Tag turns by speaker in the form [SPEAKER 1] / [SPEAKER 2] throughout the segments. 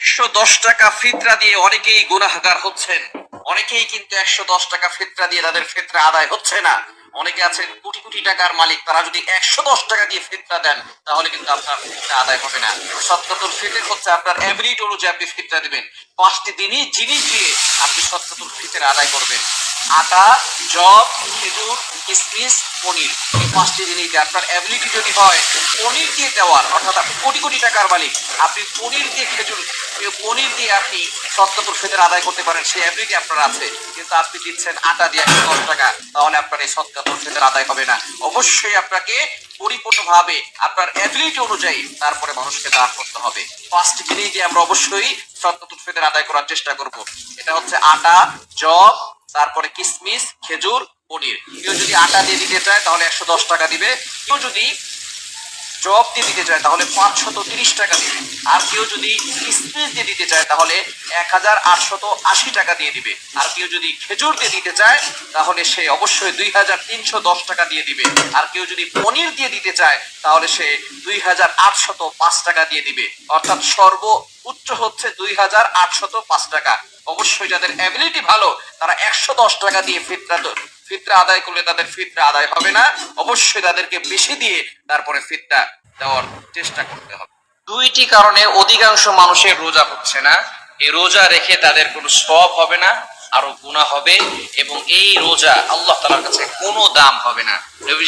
[SPEAKER 1] একশো দশ টাকা ফিতরা দিয়ে অনেকেই হচ্ছেন। অনেকেই কিন্তু একশো দশ টাকা ফিতরা দিয়ে তাদের ফিতরা আদায় হচ্ছে না। অনেকে আছেন কোটি কোটি টাকার মালিক, তারা যদি একশো দশ টাকা দিয়ে ফিতরা দেন, তাহলে কিন্তু আপনার ফিতরা আদায় হবে না। সত্যতুল ফিতর হচ্ছে আপনার এভরিড অনুযায়ী আপনি ফিতরা দিবেন। পাঁচটি দিনই জিনিস দিয়ে আপনি সত্যতুল ফিতর আদায় করবেন। আটা, জব, খেজুর, কিসমিস, পনির। এই পাঁচটি জিনিস আপনার অ্যাবিলিটি যদি হয়, পনির দিয়ে দেওয়ার, অর্থাৎ আপনি কোটি কোটি টাকার মালিক, আপনি পনির দিয়ে খেজুর পনির দিয়ে আপনি সত্যপুর ফেদের আদায় করতে পারেন, সেই অ্যাবিলিটি আপনার আছে। কিন্তু আপনি দিচ্ছেন আটা দিয়ে একশো দশ টাকা, তাহলে আপনার এই সত্যপুর ফেদের আদায় হবে না। অবশ্যই আপনাকে পরিপূর্ণভাবে আপনার অ্যাবিলিটি অনুযায়ী তারপরে মানুষকে দান করতে হবে। পাঁচটি জিনিস দিয়ে আমরা অবশ্যই সত্যপুর ফেদের আদায় করার চেষ্টা করব। এটা হচ্ছে আটা, জব তারপরে কিসমিস, খেজুর, পনির। কেউ যদি আটা দিয়ে দিতে চায়, তাহলে একশো দশ টাকা দিবে। কেউ যদি জব দিয়ে দিতে চায়, তাহলে পাঁচশত তিরিশ টাকা দিবে। আর কেউ যদি কিসমিস দিয়ে দিতে চায়, তাহলে এক হাজার আটশত আশি টাকা দিয়ে দিবে। আর কেউ যদি খেজুর দিয়ে দিতে চায়, তাহলে সে অবশ্যই দুই হাজার তিনশো দশ টাকা দিয়ে দিবে। আর কেউ যদি পনির দিয়ে দিতে চায়, তাহলে সে দুই হাজার আটশত পাঁচ টাকা দিয়ে দিবে। অর্থাৎ সর্ব উচ্চ হচ্ছে দুই হাজার আটশত পাঁচ টাকা। অবশ্যই যাদের অ্যাবিলিটি ভালো, তারা একশো দশ টাকা দিয়ে ফিতরা ফিতরা আদায় করলে তাদের ফিতরা আদায় হবে না। অবশ্যই তাদেরকে বেশি দিয়ে তারপরে ফিতরা দেওয়ার চেষ্টা করতে হবে। দুইটি কারণে অধিকাংশ মানুষের রোজা হচ্ছে না। এই রোজা রেখে তাদের কোনো সব হবে না, আরও গুণা হবে এবং এই রোজা আল্লাহ তালার কাছে কোনো দাম হবে না। নবী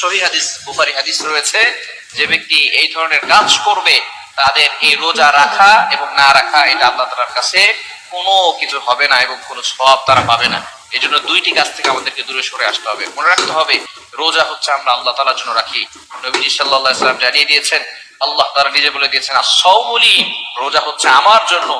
[SPEAKER 1] সহি হাদিস, বুখারি হাদিস রয়েছে, যে ব্যক্তি এই ধরনের কাজ করবে, তাদের এই রোজা রাখা এবং না রাখা, এটা আল্লাহ তালার কাছে কোনো কিছু হবে না এবং কোনো সব তারা পাবে না। এই জন্য দুইটি কাজ থেকে আমাদেরকে দূরে সরে আসতে হবে। মনে রাখতে হবে, রোজা হচ্ছে আমরা আল্লাহ তালার জন্য রাখি। নবীজি সাল্লাহ জানিয়ে দিয়েছেন, আল্লাহ তারা নিজে বলে দিয়েছেন আর সৌমলি রোজা হচ্ছে আমার জন্য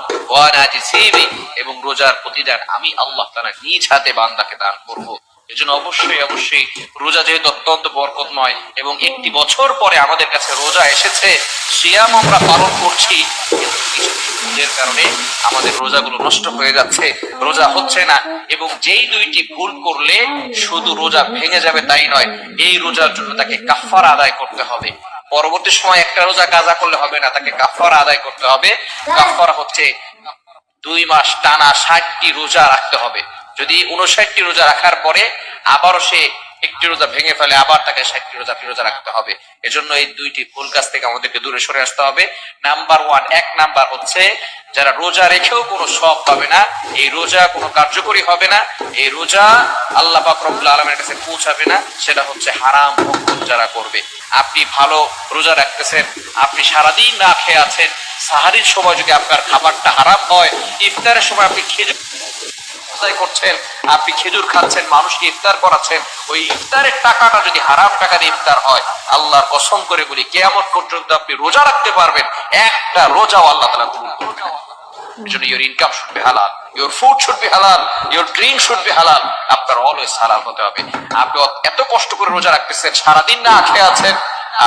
[SPEAKER 1] এবং রোজার প্রতিদান আমি আল্লাহ তালা নিজ হাতে বান্দাকে দান করব। এজন্য অবশ্যই অবশ্যই রোজা যেহেতু অত্যন্ত বরকতময় এবং একটি বছর পরে আমাদের কাছে রোজা এসেছে, সিয়াম আমরা পালন করছি কিছু ভুলের কারণে আমাদের রোজাগুলো নষ্ট হয়ে যাচ্ছে, রোজা হচ্ছে না এবং যেই দুইটি ভুল করলে শুধু রোজা ভেঙে যাবে তাই নয়, এই রোজার জন্য তাকে কাফার আদায় করতে হবে। পরবর্তী সময় একটা রোজা কাজা করলে হবে না, তাকে কাফার আদায় করতে হবে। কাফার হচ্ছে দুই মাস টানা ষাটটি রোজা রাখতে হবে। যদি উনষাটটি রোজা রাখার পরে আবারও সে একটি রোজা ভেঙে ফেলে, আবার তাকে ষাটটি রোজা ফিরোজা রাখতে হবে। এজন্য এই দুইটি ভুল কাজ থেকে আমাদেরকে দূরে সরে আসতে হবে। নাম্বার ওয়ান এক নাম্বার হচ্ছে, যারা রোজা রেখেও কোনো সব পাবে না, এই রোজা কোনো কার্যকরী হবে না, এই রোজা আল্লাহ রব্বুল আলমের কাছে পৌঁছাবে না, সেটা হচ্ছে হারাম ভক্ষণ যারা করবে। আপনি ভালো রোজা রাখতেছেন, আপনি সারাদিন না খেয়ে আছেন, সাহারির সময় যদি আপনার খাবারটা হারাম হয়, ইফতারের সময় আপনি খেজুর আদায় করছেন, আপনি খেজুর খাচ্ছেন, মানুষকে ইফতার করাচ্ছেন, ওই ইফতারের টাকাটা যদি হারাম টাকা দিয়ে ইফতার হয়, আল্লাহর কসম করে বলি, কেয়ামত পর্যন্ত আপনি রোজা রাখতে পারবেন, একটা রোজাও আল্লাহ তালা be halal, your food should be halal, your drink should be halal, আপনার অলওয়েজ হালাল হতে হবে। আপনি এত কষ্ট করে রোজা রাখতেছেন, সারাদিন না খেয়ে আছেন,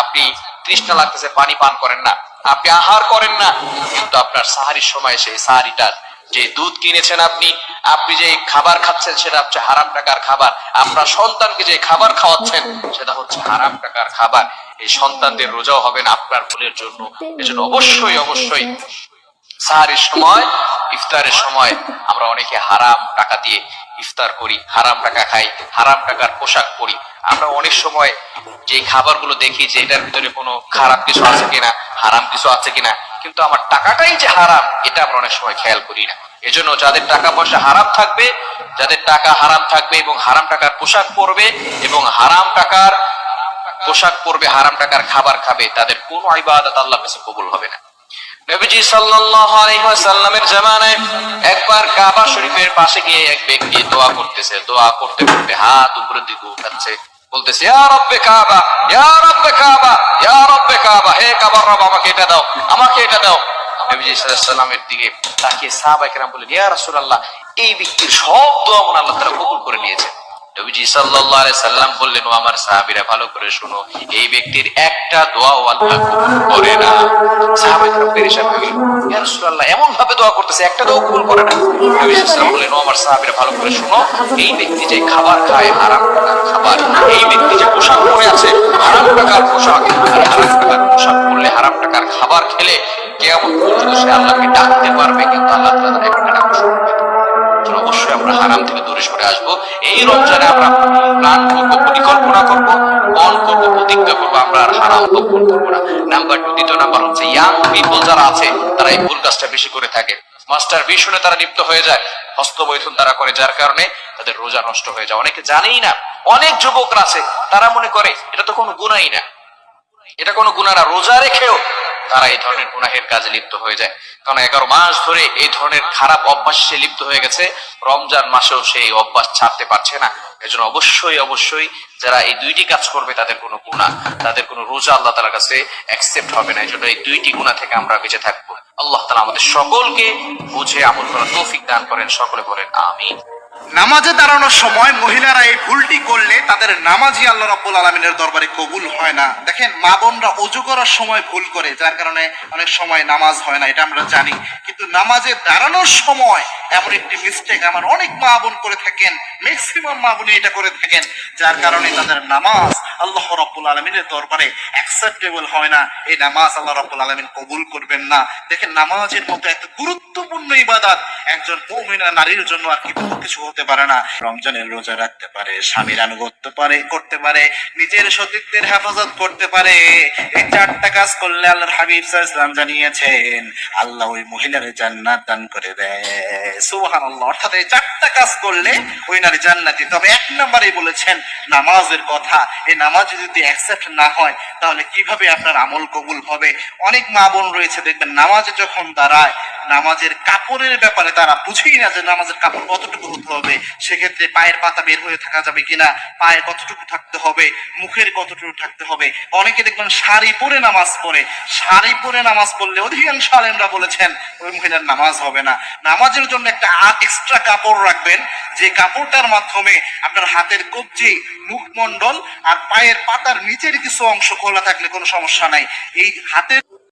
[SPEAKER 1] আপনি তৃষ্ণা লাগতেছে, পানি পান করেন না, আপনি আহার করেন না, কিন্তু আপনার সাহারির সময় সেই সাহারিটার যে দুধ কিনেছেন আপনি আপনি যে খাবার খাচ্ছেন সেটা হচ্ছে হারাম টাকার খাবার। আপনার সন্তানকে যে খাবার খাওয়াচ্ছেন, সেটা হচ্ছে হারাম টাকার খাবার। এই সন্তানদের রোজাও হবে না আপনার ভুলের জন্য। এজন্য অবশ্যই অবশ্যই সাহারির সময়, ইফতারের সময় আমরা অনেকে হারাম টাকা দিয়ে ইফতার করি, হারাম টাকা খাই, হারাম টাকার পোশাক পরি। আমরা অনেক সময় যে খাবারগুলো দেখি যে এটার ভিতরে কোনো খারাপ কিছু আছে কিনা, হারাম কিছু আছে কিনা কিন্তু আমার টাকাটাই যে হারাম, এটা আমরা অনেক সময় খেয়াল করি না। এজন্য যাদের টাকা পয়সা হারাম থাকবে, যাদের টাকা হারাম থাকবে এবং হারাম টাকার পোশাক পরবে এবং হারাম টাকার পোশাক পরবে, হারাম টাকার খাবার খাবে, তাদের কোনো ইবাদত আল্লাহ কাছে কবুল হবে না। নবীজি সাল্লাল্লাহু আলাইহি ওয়াসাল্লামের জামানায় একবার কাবা শরীফের পাশে গিয়ে এক ব্যক্তি দোয়া করতেছে, দোয়া করতে করতে হাত উপরের দিকে উঠাচ্ছে। বলতেছে হে কাবার রব, আমাকে এটা দাও, আমাকে এটা দাও। নবীজি সাল্লাল্লাহু আলাইহি ওয়াসাল্লামের দিকে তাকিয়ে সাহাবায়ে কেরাম বলেন ইয়া রাসূলুল্লাহ, এই ব্যক্তির সব দোয়া মনে আল্লাহ তারা কবুল করে নিয়েছেন। নবীজি সাল্লাল্লাহু আলাইহি সাল্লাম বললেন, ও আমার সাহাবীরা, ভালো করে শোনো, এই ব্যক্তির একটা আল্লাহ কবুল করে না। সাহাবারা হয়ে গেল ইয়া রাসূলুল্লাহ এমন ভাবে দোয়া করতেছে, একটা দোয়া কবুল করে না। সাল্লাল্লাহু বললেন, ও আমার সাহাবীরা, ভালো করে শোনো, এই ব্যক্তি যে খাবার খায় হারাম খাবার, এই ব্যক্তি যে পোশাক পরে আছে, হারাম টাকার পোশাক হারাম টাকার পোশাক পরলে হারাম টাকার খাবার খেলে কেমন পর্যন্ত সে আল্লাহকে ডাকতে পারবে, কিন্তু আল্লাহ একটা ডাক শুনবে অবশ্যই আমরা হারাম থেকে দূরে সরে আসব। এই রমজানে আমরা প্ল্যান করব, পরিকল্পনা করব বল করব, প্রতিজ্ঞা করব, আমরা আর হারাম ভক্ষণ করব না। নাম্বার টু দ্বিতীয় নাম্বার হচ্ছে ইয়াং পিপল যারা আছে, তারা এই ভুল কাজটা বেশি করে থাকে। মাস্টার ভীষণে তারা লিপ্ত হয়ে যায় হস্তবৈথন তারা করে, যার কারণে তাদের রোজা নষ্ট হয়ে যায়। অনেকে জানেই না, অনেক যুবকরা আছে, তারা মনে করে, এটা তো কোনো গুণাই না। এটা কোনো গুণা না, রোজা রেখেও তারা এই ধরনের গুনাহের কাজে লিপ্ত হয়ে যায়। কারণ এগারো মাস ধরে এই ধরনের খারাপ অভ্যাস সে লিপ্ত হয়ে গেছে, রমজান মাসেও সে এই অভ্যাস ছাড়তে পারছে না। এজন্য অবশ্যই অবশ্যই যারা এই দুইটি কাজ করবে, তাদের কোনো গুণা তাদের কোনো রোজা আল্লাহ তালার কাছে অ্যাকসেপ্ট হবে না। এই জন্য এই দুইটি গুণা থেকে আমরা বেঁচে থাকব। আল্লাহ তালা আমাদের সকলকে বুঝে আমল করার তৌফিক দান করেন। সকলে বলেন আমি
[SPEAKER 2] নামাজে দাঁড়ানোর সময় মহিলারা এই ভুলটি করলে তাদের নামাজই আল্লাহ রব্বুল আলমিনের দরবারে কবুল হয় না। দেখেন, মা বোনরা অজু করার সময় ভুল করে, যার কারণে অনেক সময় নামাজ হয় না, এটা আমরা জানি। কিন্তু নামাজে দাঁড়ানোর সময় এমন একটি মিস্টেক আমার অনেক মা বোন করে থাকেন ম্যাক্সিমাম মা বোনই এটা করে থাকেন, যার কারণে তাদের নামাজ আল্লাহ রাব্বুল আলমিনের দরবারে অ্যাকসেপ্টেবল হয় না। এই নামাজ আল্লাহ রাব্বুল আলমিন কবুল করবেন না। দেখেন নামাজের মতো একটা গুরুত্বপূর্ণ ইবাদত একজন মৌমিনা নারীর জন্য আর কি কোনো কিছু হতে পারে না। রমজানের রোজা রাখতে পারে, স্বামীর আনুগত্য পারে, করতে পারে, নিজের সতীত্বের হেফাজত করতে পারে। এই চারটা কাজ করলে আল্লাহর হাবিব ইসলাম জানিয়েছেন, আল্লাহ ওই মহিলার জান্নাত দান করে দেয়। সুবহানাল্লাহ, অর্থাৎ এই চারটা কাজ করলে ওই নারী জান্নাতি। তবে এক নম্বরেই বলেছেন, নামাজের কথা। এই নামাজ যদি অ্যাকসেপ্ট না হয়, তাহলে কীভাবে আপনার আমল কবুল হবে? অনেক মা বোন রয়েছে, দেখবেন নামাজে যখন দাঁড়ায়, নামাজের কাপড়ের ব্যাপারে তারা বুঝেই না যে নামাজের কাপড় কতটুকু হতে হবে। সেক্ষেত্রে পায়ের পাতা বের হয়ে থাকা যাবে কিনা, পায়ে কতটুকু থাকতে হবে, মুখের কতটুকু থাকতে হবে। অনেকে দেখবেন শাড়ি পরে নামাজ পড়ে। শাড়ি পরে নামাজ পড়লে অধিকাংশ আলেমরা বলেছেন, ওই মহিলার নামাজ হবে না। নামাজের জন্য একটা এক্সট্রা কাপড় রাখবেন, যে কাপড়টার মাধ্যমে আপনার হাতের কবজি, মুখমণ্ডল আর পায়ের পাতার নিচের কিছু অংশ খোলা থাকলে কোনো সমস্যা নাই। এই হাতের